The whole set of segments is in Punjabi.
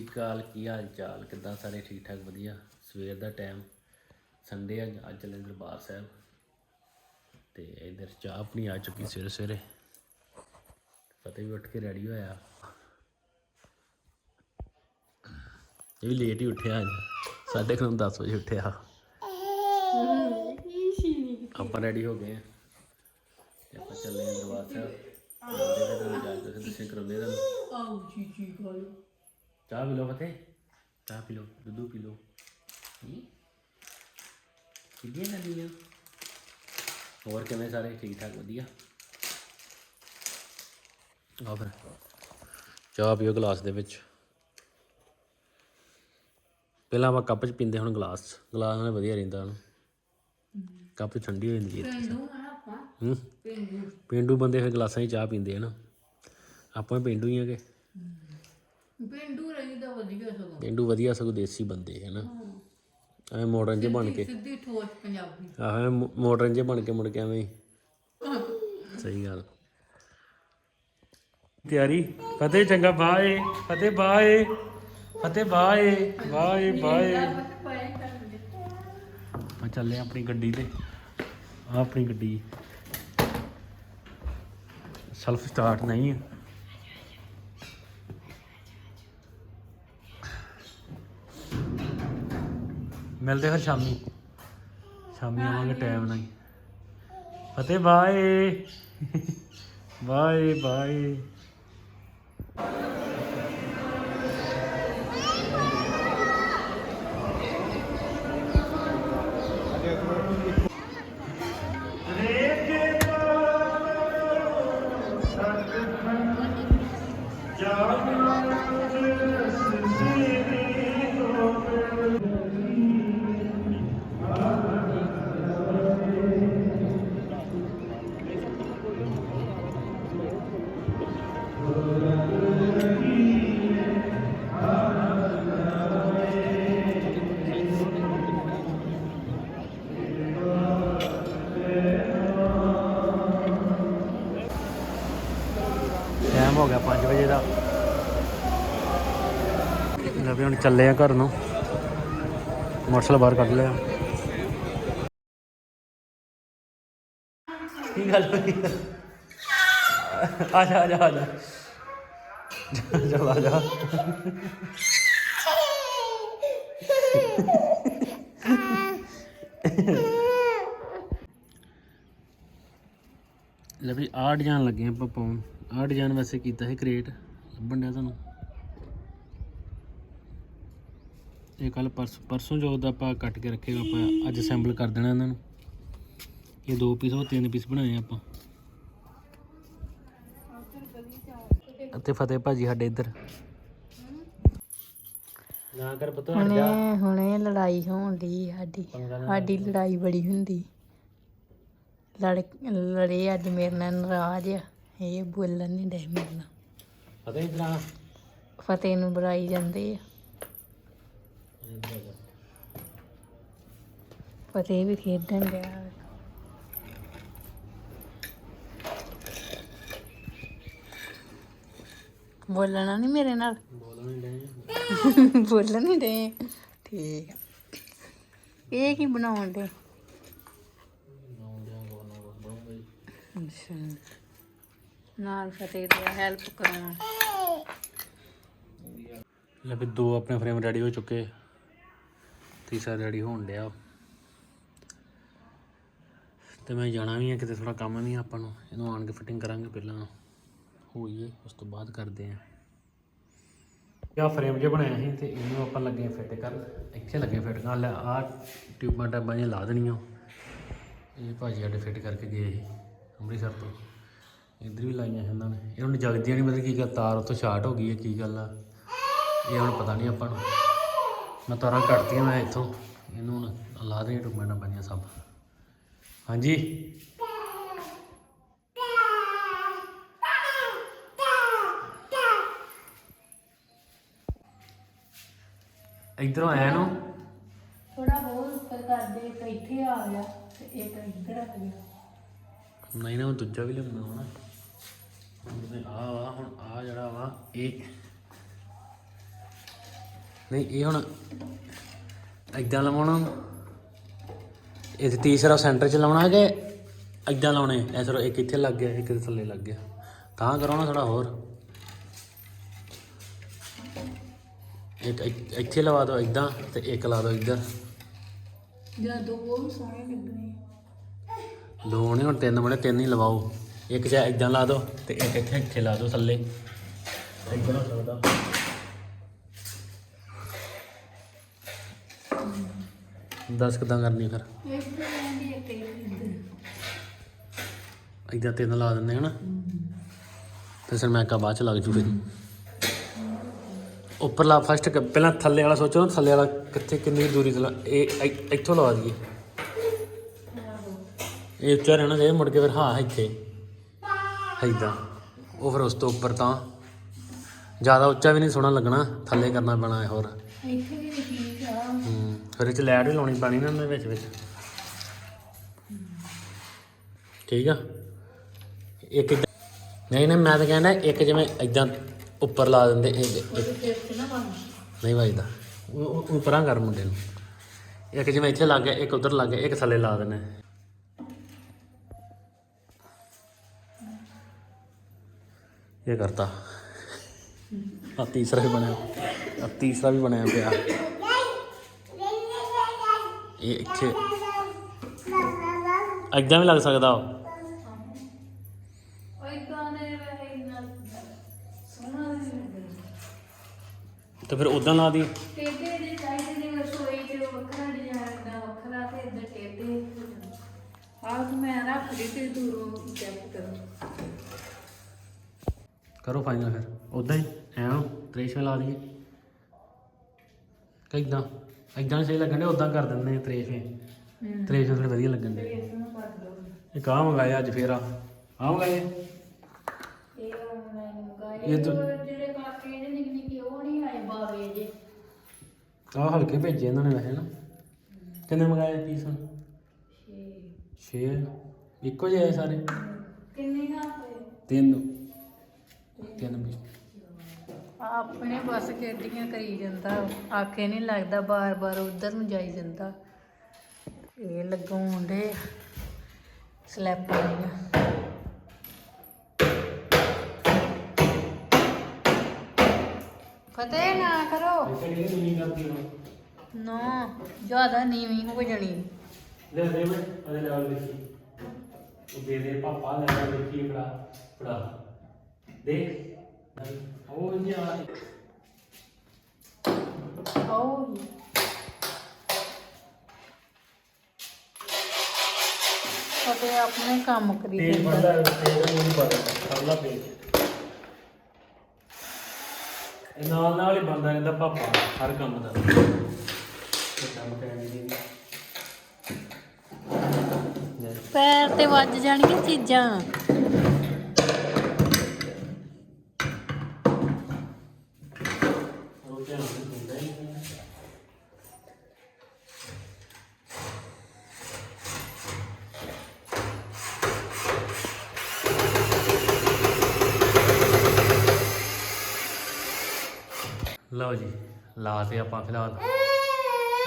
ਸ਼੍ਰੀ ਅਕਾਲ ਕੀ ਹਾਲ ਚਾਲ? ਕਿੱਦਾਂ ਸਾਰੇ ਠੀਕ ਠਾਕ ਵਧੀਆ? ਸਵੇਰ ਦਾ ਟਾਈਮ ਸੰਡੇ ਅੱਜ ਅੱਜ ਚੱਲੇ ਦਰਬਾਰ ਸਾਹਿਬ। ਤੇ ਇਧਰ ਚਾਹ ਆਪਣੀ ਆ ਚੁੱਕੀ ਸਵੇਰੇ ਸਵੇਰੇ। ਫਤਿਹ ਵੀ ਉੱਠ ਕੇ ਰੈਡੀ ਹੋਇਆ। ਇਹ ਵੀ ਲੇਟ ਹੀ ਉੱਠਿਆ ਅੱਜ। ਸਾਢੇ ਕੁ ਨੌ 10 ਵਜੇ ਉੱਠਿਆ। ਆਪਾਂ ਰੈਡੀ ਹੋ ਗਏ ਆ। ਤੇ ਆਪਾਂ ਚੱਲੇ ਦਰਬਾਰ ਸਾਹਿਬ। ਜਿਹੜੇ ਤੁਹਾਨੂੰ ਜਾ ਕੇ ਦਰਸ਼ਨ ਕਰਾਉਂਦੇ ਤੁਹਾਨੂੰ? ਆਓ ਜੀ ਜੀ ਗੱਲ ਚਾਹ ਪੀ ਲਓ ਫਤਿਹ ਚਾਹ ਪੀ ਲਓ ਦੁੱਧ ਪੀ ਲਓ ਕਿੱਡੀਆਂ ਨਦੀਆਂ ਹੋਰ ਕਿਵੇਂ ਸਾਰੇ ਠੀਕ ਠਾਕ ਵਧੀਆ ਆ ਫਿਰ ਚਾਹ ਪੀਓ ਗਲਾਸ ਦੇ ਵਿੱਚ ਪਹਿਲਾਂ ਆਪਾਂ ਕੱਪ 'ਚ ਪੀਂਦੇ ਹੁਣ ਗਲਾਸ 'ਚ ਗਲਾਸ ਨਾਲ ਵਧੀਆ ਰਹਿੰਦਾ ਹੁਣ ਕੱਪ 'ਚ ਠੰਡੀ ਹੋ ਜਾਂਦੀ ਹੈ ਪਿੰਡੂ ਆ ਆਪਾਂ ਹੂੰ ਪਿੰਡੂ ਪਿੰਡੂ ਬੰਦੇ ਫਿਰ ਗਲਾਸਾਂ 'ਚ ਚਾਹ ਪੀਂਦੇ ਆ ਨਾ ਆਪਾਂ ਵੀ ਪਿੰਡੂ ਹੀ ਹੈਗੇ ਪਿੰਡੂ ਰਹੀਦਾ ਵਧੀਆ ਸਗੋਂ। ਪਿੰਡੂ ਵਧੀਆ ਸਗੋਂ ਦੇਸੀ ਬੰਦੇ ਹੈ ਨਾ। ਐਵੇਂ ਮਾਡਰਨ ਜੇ ਬਣ ਕੇ। ਸਿੱਧੀ ਠੋਸ ਪੰਜਾਬੀ। ਆਹ ਮਾਡਰਨ ਜੇ ਬਣ ਕੇ ਮੁੜ ਕੇ ਐਵੇਂ ਹੀ। ਸਹੀ ਗੱਲ। ਤਿਆਰੀ। ਫਤਿਹ ਚੰਗਾ ਬਾਏ। ਫਤਿਹ ਬਾਏ। ਫਤਿਹ ਬਾਏ। Bye bye. ਆਪਾਂ ਚੱਲੇ ਆਂ ਆਪਣੀ ਗੱਡੀ ਤੇ। ਆਹ ਆਪਣੀ ਗੱਡੀ। ਸੈਲਫ ਸਟਾਰਟ ਨਹੀਂ ਹੈ ਮਿਲਦੇ ਫਿਰ ਸ਼ਾਮੀ। ਸ਼ਾਮੀ ਆਵਾਂਗੇ ਟਾਈਮ ਨਾਲ ਹੀ। ਫਤਿਹ ਬਾਏ। Bye bye. ਟਾਈਮ ਹੋ ਗਿਆ 5 ਵਜੇ ਦਾ। ਲੈ ਵੀ ਹੁਣ ਚੱਲੇ ਆ ਘਰ ਨੂੰ। ਮੋਟਰਸਾਈਕਲ ਬਾਹਰ ਕੱਢ ਲਿਆ। ਕੀ ਗੱਲ ਹੋਈ? ਆ ਜਾ ਆ ਜਾ ਆ ਜਾ। ਚਲ ਆ ਜਾ। ਲੈ ਵੀ ਆਹ ਡਿਜ਼ਾਈਨ ਲੱਗੇ ਆਪਾਂ ਪਾਉਣ। ਆਹ ਡਿਜ਼ਾਈਨ ਵੈਸੇ ਕੀਤਾ ਸੀ ਕ੍ਰੀਏਟ ਲੱਭਣ ਡਿਆ ਤੁਹਾਨੂੰ। ਇਹ ਕੱਲ ਪਰਸੋਂ ਪਰਸੋਂ ਜੋ ਦਾ ਆਪਾਂ ਕੱਟ ਕੇ ਰੱਖੇਗਾ ਆਪਾਂ ਅੱਜ ਅਸੈਂਬਲ ਕਰ ਦੇਣਾ ਇਹਨਾਂ ਨੂੰ। ਇਹ ਦੋ ਪੀਸ ਉਹ ਤਿੰਨ ਪੀਸ ਬਣਾਏ ਆਪਾਂ। ਅਤੇ ਫਤਿਹ ਭਾਜੀ ਸਾਡੇ ਇੱਧਰ। ਨਾ ਕਰ ਪਤਾ ਹਟ ਜਾ। ਹੁਣੇ ਹੁਣੇ ਲੜਾਈ ਹੋਣ ਦੀ ਸਾਡੀ। ਸਾਡੀ ਲੜਾਈ ਬੜੀ ਹੁੰਦੀ। ਲੜ ਲੜੇ ਅੱਜ ਮੇਰੇ ਨਾਲ ਨਾਰਾਜ਼ ਆ। ਇਹ ਬੋਲਣ ਨਹੀਂ ਡੇ ਨਾਲ। ਫਤਿਹ ਇੱਧਰ ਆ ਫਤਿਹ ਨੂੰ ਬੁਲਾਈ ਜਾਂਦੇ ਆ। ਫਤਿਹ ਵੀ ਖੇਡਣ ਡਿਆ ਬੋਲਣਾ ਨਹੀਂ ਮੇਰੇ ਨਾਲ? ਬੋਲਣ ਨਹੀਂ ਡਏ। ਬੋਲਣ ਨਹੀਂ ਡੇ ਠੀਕ ਆ। ਇਹ ਕੀ ਬਣਾਉਣ ਦੇ ਅੱਛਾ। ਨਾਲ ਫਤਿਹ ਦੀ ਹੈਲਪ ਕਰਾਉਣ। ਲੈ ਵੀ ਦੋ ਆਪਣੇ ਫਰੇਮ ਰੈਡੀ ਹੋ ਚੁੱਕੇ। ਤੀਸਰਾ ਰੈਡੀ ਹੋਣ ਡਿਆ। ਤੇ ਮੈਂ ਜਾਣਾ ਵੀ ਆ, ਕਿਤੇ ਥੋੜਾ ਕੰਮ ਵੀ ਆਪਾਂ ਨੂੰ। ਇਹਨੂੰ ਆਣ ਕੇ ਫਿਟਿੰਗ ਕਰਾਂਗੇ ਪਹਿਲਾਂ। ਹੋਈਏ ਉਸ ਤੋਂ ਬਾਅਦ ਕਰਦੇ ਆ। ਫਰੇਮ ਜੇ ਬਣਾਇਆ ਸੀ ਤੇ ਇਹਨੂੰ ਆਪਾਂ ਲੱਗੇ ਫਿੱਟ ਕਰ ਇੱਥੇ ਲੱਗੇ ਫਿੱਟ ਕਰ ਲੈ ਆ ਟਿਊਬਾਂ ਟਾਬਾਂ ਜਿਹੀਆਂ ਲਾ ਦੇਣੀਆਂ। ਇਹ ਭਾਜੀ ਸਾਡੇ ਫਿੱਟ ਕਰਕੇ ਗਏ ਸੀ ਅੰਮ੍ਰਿਤਸਰ ਤੋਂ। ਇੱਧਰ ਵੀ ਲਾਈਆਂ ਸੀ ਉਹਨਾਂ ਨੇ। ਇਹ ਹੁਣ ਜਗਦੀਆਂ ਨਹੀਂ ਮਤਲਬ ਕੀ ਗੱਲ ਤਾਰ ਉੱਥੋਂ ਸ਼ਾਰਟ ਹੋ ਗਈ ਹੈ ਕੀ ਗੱਲ ਆ। ਇਹ ਹੁਣ ਪਤਾ ਨਹੀਂ ਆਪਾਂ ਨੂੰ। ਮੈਂ ਤਾਰਾਂ ਕੱਟਤੀਆਂ ਮੈਂ ਇੱਥੋਂ। ਇਹਨੂੰ ਹੁਣ ਲਾ ਦੇ ਟੁਕਮੈਂਟਾਂ ਪਾਈਆਂ ਸਭ। ਹਾਂਜੀ? ਇਧਰੋਂ ਆਇਆ ਨੂੰ ਥੋੜਾ ਬਹੁਤ ਉੱਪਰ ਕਰਦੇ ਇੱਕ ਇੱਥੇ ਆ ਗਿਆ ਤੇ ਇੱਕ ਇੱਧਰ ਆ ਗਿਆ। ਨਹੀਂ ਨਾ ਉਹ ਦੂਜਾ ਵੀ ਲਿਆਉਣਾ ਹੁਣ। ਜਿਵੇਂ ਆ ਵਾ ਹੁਣ ਆ ਜਿਹੜਾ ਵਾ ਇਹ ਨਹੀਂ ਇਹ ਹੁਣ ਏਦਾਂ ਲਵਾਉਣਾ ਇਹ ਤੀਸਰਾ ਸੈਂਟਰ ਚ ਲਾਉਣਾ ਕਿ ਏਦਾਂ ਲਾਉਣੇ? ਐ ਸਰੋ ਇੱਕ ਇੱਥੇ ਲੱਗ ਗਿਆ ਇੱਕ ਥੱਲੇ ਲੱਗ ਗਿਆ। ਤਾਂ ਕਰੋ ਨਾ ਥੋੜਾ ਹੋਰ। ਇੱਕ ਇੱਥੇ- ਲਵਾ ਦਿਓ ਏਦਾਂ ਤੇ ਇੱਕ ਲਾ ਦਿਓ ਇੱਧਰ। ਜਾਂ ਦੋ ਬਹੁਤ ਸੋਹਣੇ ਲੱਗਣੇ ਦੋ ਨਹੀਂ ਹੁਣ ਤਿੰਨ ਬਣੇ ਤਿੰਨ ਹੀ ਲਵਾਓ। ਇੱਕ ਜਾਂ ਏਦਾਂ ਲਾ ਦਿਓ ਤੇ ਇੱਕ ਇੱਥੇ ਇੱਥੇ ਲਾ ਦਿਓ ਥੱਲੇ। ਏਦਾਂ ਹੋ ਸਕਦਾ ਦਸ ਕਿਦਾਂ ਕਰਨੀ ਫਿਰ? ਏਦਾਂ ਤਿੰਨ ਲਾ ਦਿੰਦੇ ਹਨਾ ਤੇ ਸਰਮੈਕਾ ਬਾਅਦ ਚ ਲੱਗ ਜੂ ਫਿਰ। ਉੱਪਰਲਾ ਫਸਟ ਪਹਿਲਾਂ ਥੱਲੇ ਵਾਲਾ ਸੋਚੋ ਨਾ ਥੱਲੇ ਵਾਲਾ ਕਿੱਥੇ ਕਿੰਨੀ ਕੁ ਦੂਰੀ ਤੇ ਇਹ ਇੱਥੋਂ ਲਵਾ ਦਈਏ। ਇਹ ਉੱਚਾ ਰਹਿਣਾ ਚਾਹੀਦਾ ਮੁੜ ਕੇ ਫਿਰ ਹਾਂ ਇੱਥੇ। ਏਦਾਂ ਉਹ ਫਿਰ ਉਸ ਤੋਂ ਉੱਪਰ ਤਾਂ ਜ਼ਿਆਦਾ ਉੱਚਾ ਵੀ ਨਹੀਂ ਸੋਹਣਾ ਲੱਗਣਾ ਥੱਲੇ ਕਰਨਾ ਪੈਣਾ ਹੈ ਹੋਰ। ਇੱਥੇ ਵੀ ਠੀਕ ਆ। ਹੂੰ ਫਿਰ ਇਹ ਚ ਲਾਈਟ ਵੀ ਲਾਉਣੀ ਪੈਣੀ ਨਾ ਵਿੱਚ ਵਿੱਚ। ਠੀਕ ਆ? ਇੱਕ ਨਹੀਂ ਨਹੀਂ ਮੈਂ ਤਾਂ ਕਹਿੰਦਾ ਇੱਕ ਜਿਵੇਂ ਇਦਾਂ ਉੱਪਰ ਲਾ ਦਿੰਦੇ ਇਹ ਨਾ ਨਹੀਂ ਵੱਜਦਾ। ਉਹ ਉਹ- ਉਹ ਪਰਾਂ ਕਰ ਮੁੰਡੇ ਨੂੰ। ਇੱਕ ਜਿਵੇਂ ਇੱਥੇ ਲੱਗ ਗਿਆ ਇੱਕ ਉਧਰ ਲੱਗ ਗਿਆ ਇੱਕ ਥੱਲੇ ਲਾ ਦੇਣਾ ਇਹ ਕਰਤਾ। ਆ ਤੀਸਰਾ ਵੀ ਬਣਿਆ। ਆ ਤੀਸਰਾ ਵੀ ਬਣਿਆ ਪਿਆ। ਇਹ ਇੱਥੇ ਏਦਾਂ ਵੀ ਲੱਗ ਸਕਦਾ ਉਹ। ਤੇ ਫਿਰ ਉਦਾਂ ਲਾ ਦੀ। ਟੇਡੇ ਦੇ ਚਾਹੀਦੇ ਨੇ ਰਸੋਈ ਤੇ ਵੱਖਰਾ ਡਿਜ਼ਾਈਨ ਦਾ ਵੱਖਰਾ ਤੇ ਇੱਧਰ ਟੇਡੇ। ਆਹ ਮੈਂ ਰੱਖ ਦਿੱਤੀ ਤੇ ਦੂਰੋਂ ਚੈੱਕ ਕਰੋ। ਕਰੋ ਫਾਈਨਲ ਫਿਰ। ਉਦਾਂ ਹੀ ਐਂ ਤ੍ਰੇਸ਼ਵੇਂ ਲਾ ਦਈਏ। ਕਿਦਾਂ ਇਦਾਂ ਸਹੀ ਲੱਗਣ ਦੇ ਉਦਾਂ ਕਰ ਦਿੰਦੇ ਆ ਤ੍ਰੇਸ਼ਵੇਂ ਤ੍ਰੇਸ਼ਵੇਂ ਥੋੜੇ ਵਧੀਆ ਲੱਗਣ ਦੇ ਇਹ ਕਾਹ ਮੰਗਾਇਆ ਅੱਜ ਫੇਰ ਆ। ਆ ਮੰਗਾਏ ਇਹ? ਆਨਲਾਈਨ ਇਹ ਜਿਹੜੇ ਕਾਕੇ ਜਿਹੇ ਨਿੱਕੇ ਨਿੱਕੇ ਉਹ ਨਹੀਂ ਆਏ ਬਾਵੇ ਜੇ। ਆ ਹਲਕੇ ਭੇਜੇ ਇਹਨਾਂ ਨੇ ਵੈਸੇ ਨਾ। ਕਿੰਨੇ ਮੰਗਾਏ ਪੀਸ? ਛੇ। 6 ਇੱਕੋ ਜਿਹੇ ਆਏ ਸਾਰੇ? ਕਿੰਨੇ ਪਏ ਤਿੰਨ। ਤਿੰਨ ਪੀਸ ਆਪਣੇ ਬਸ ਖੇਡੀਆਂ ਕਰੀ ਜਾਂਦਾ ਆਖੇ ਨਹੀਂ ਲੱਗਦਾ ਬਾਰ-ਬਾਰ ਉਧਰ ਨੂੰ ਜਾਈ ਜਾਂਦਾ। ਇਹ ਲਗਾਉਣ ਦੇ ਸਲੈਪਾਂ ਦੀਆਂ ਫਤਿਹ ਨਾ ਕਰੋ। ਕਿਹੜੀ ਨਹੀਂ ਕਰਦੀ ਹੁਣ ਨਾ ਜ਼ਿਆਦਾ ਨੀਵੀਂ ਹੋ ਜਾਣੀ। ਲੈ ਦੇ ਮੈਂ ਅਦੇ ਲੈਵਲ ਦੇਖੀ। ਉਹ ਦੇ ਦੇ ਪਾਪਾ ਲੈਵਲ ਦੇਖੀ ਫੜਾ ਫੜਾ। ਦੇਖ। ਉਹ ਜੀ ਆ। ਆਓ ਫਤਿਹ ਆਪਣੇ ਕੰਮ ਕਰੀ ਤੇਲ ਪੜਦਾ ਤੇਲ ਨਹੀਂ ਪੜਦਾ ਸਾਲਾ ਪੇਜ ਇਹ ਨਾਲ ਨਾਲ ਹੀ ਬੰਦਾ ਰਹਿੰਦਾ ਪਾਪਾ ਹਰ ਕੰਮ ਦਾ ਇਹ ਕੰਮ ਕਰਨ ਦੀ ਨਹੀਂ ਪੈਰ ਤੇ ਵੱਜ ਜਾਣਗੀਆਂ ਚੀਜ਼ਾਂ ਉਹ ਧਿਆਨ ਨਹੀਂ ਦਿੰਦਾ ਹੀ ਨਹੀਂ। ਲਓ ਜੀ ਲਾ ਤੇ ਆਪਾਂ ਫਿਲਹਾਲ।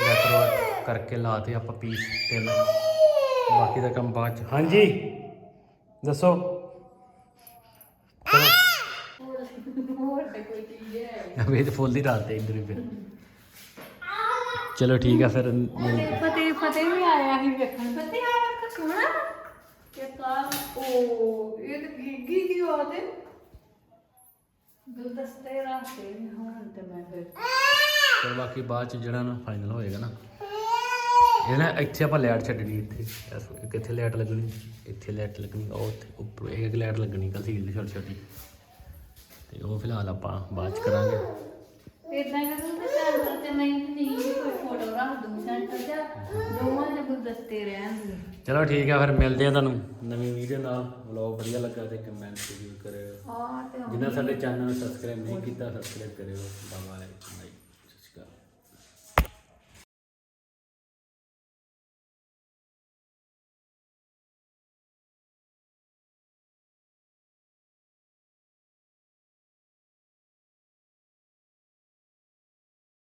ਡੈਕੋਰੇਟ ਕਰਕੇ ਲਾ ਤੇ ਆਪਾਂ ਪੀਸ ਤਿੰਨ। ਬਾਕੀ ਦਾ ਕੰਮ ਬਾਅਦ ਚ। ਹਾਂਜੀ ਦੱਸੋ। ਤੇ ਫੁੱਲ ਦੀ ਰਾਤ ਤੇ ਇੱਧਰ ਹੀ ਫਿਰ। ਚਲੋ ਠੀਕ ਆ ਫਿਰ। ਫਤਿਹ ਫਤਿਹ ਵੀ ਆਇਆ ਸੀ ਵੇਖਣ। ਫਤਿਹ ਆਇਆ ਕਿ ਸੋਹਣਾ ਕਿ ਕਾ ਉਹ ਇਹ ਤਾਂ ਗਿੱਗੀ ਕੀ ਹੋਦੇ ਗੁਲਦਸਤੇ ਰਾਤੇ ਵੀ ਹੋਣ ਤੇ ਮੈਂ ਫਿਰ ਫਿਰ ਬਾਕੀ ਬਾਅਦ ਚ ਜਿਹੜਾ ਨਾ ਫਾਈਨਲ ਹੋਏਗਾ ਨਾ ਇਹ ਨਾ ਇੱਥੇ ਆਪਾਂ ਲਾਈਟ ਛੱਡਣੀ ਇੱਥੇ। ਇਸ ਇੱਕ ਇੱਥੇ ਲਾਈਟ ਲੱਗਣੀ ਇੱਥੇ ਲਾਈਟ ਲੱਗਣੀ ਉਹ ਉੱਥੇ ਉੱਪਰ ਇੱਕ ਇੱਕ ਲਾਈਟ ਲੱਗਣੀ ਕੰਸੀਲ ਦੀ ਛੋਟੀ ਛੋਟੀ ਤੇ ਉਹ ਫਿਲਹਾਲ ਆਪਾਂ ਬਾਅਦ ਚ ਕਰਾਂਗੇ। ਇਦਾਂ ਕਰੂੰ ਤੇ ਸੈਂਟਰ ਤੇ ਨਹੀਂ ਨਹੀਂ ਕੋਈ ਫੋਟੋ ਰੱਖ ਦੂੰ ਸੈਂਟਰ ਤੇ ਦੋਵਾਂ ਦੇ ਗੁਲਦਸਤੇ ਰਹਿਣਗੇ ਚਲੋ ਠੀਕ ਆ ਫਿਰ ਮਿਲਦੇ ਆ ਤੁਹਾਨੂੰ ਨਵੀਂ ਵੀਡੀਓ ਨਾਲ। ਵਲੌਗ ਵਧੀਆ ਲੱਗਾ ਤੇ ਕਮੈਂਟ ਜ਼ਰੂਰ ਕਰਿਓ। ਤੇ ਜਿਨ੍ਹਾਂ ਸਾਡੇ ਚੈਨਲ ਨੂੰ ਸਬਸਕ੍ਰਾਈਬ ਨਹੀਂ ਕੀਤਾ ਸਬਸਕ੍ਰਾਈਬ ਕਰਿਓ। Bye bye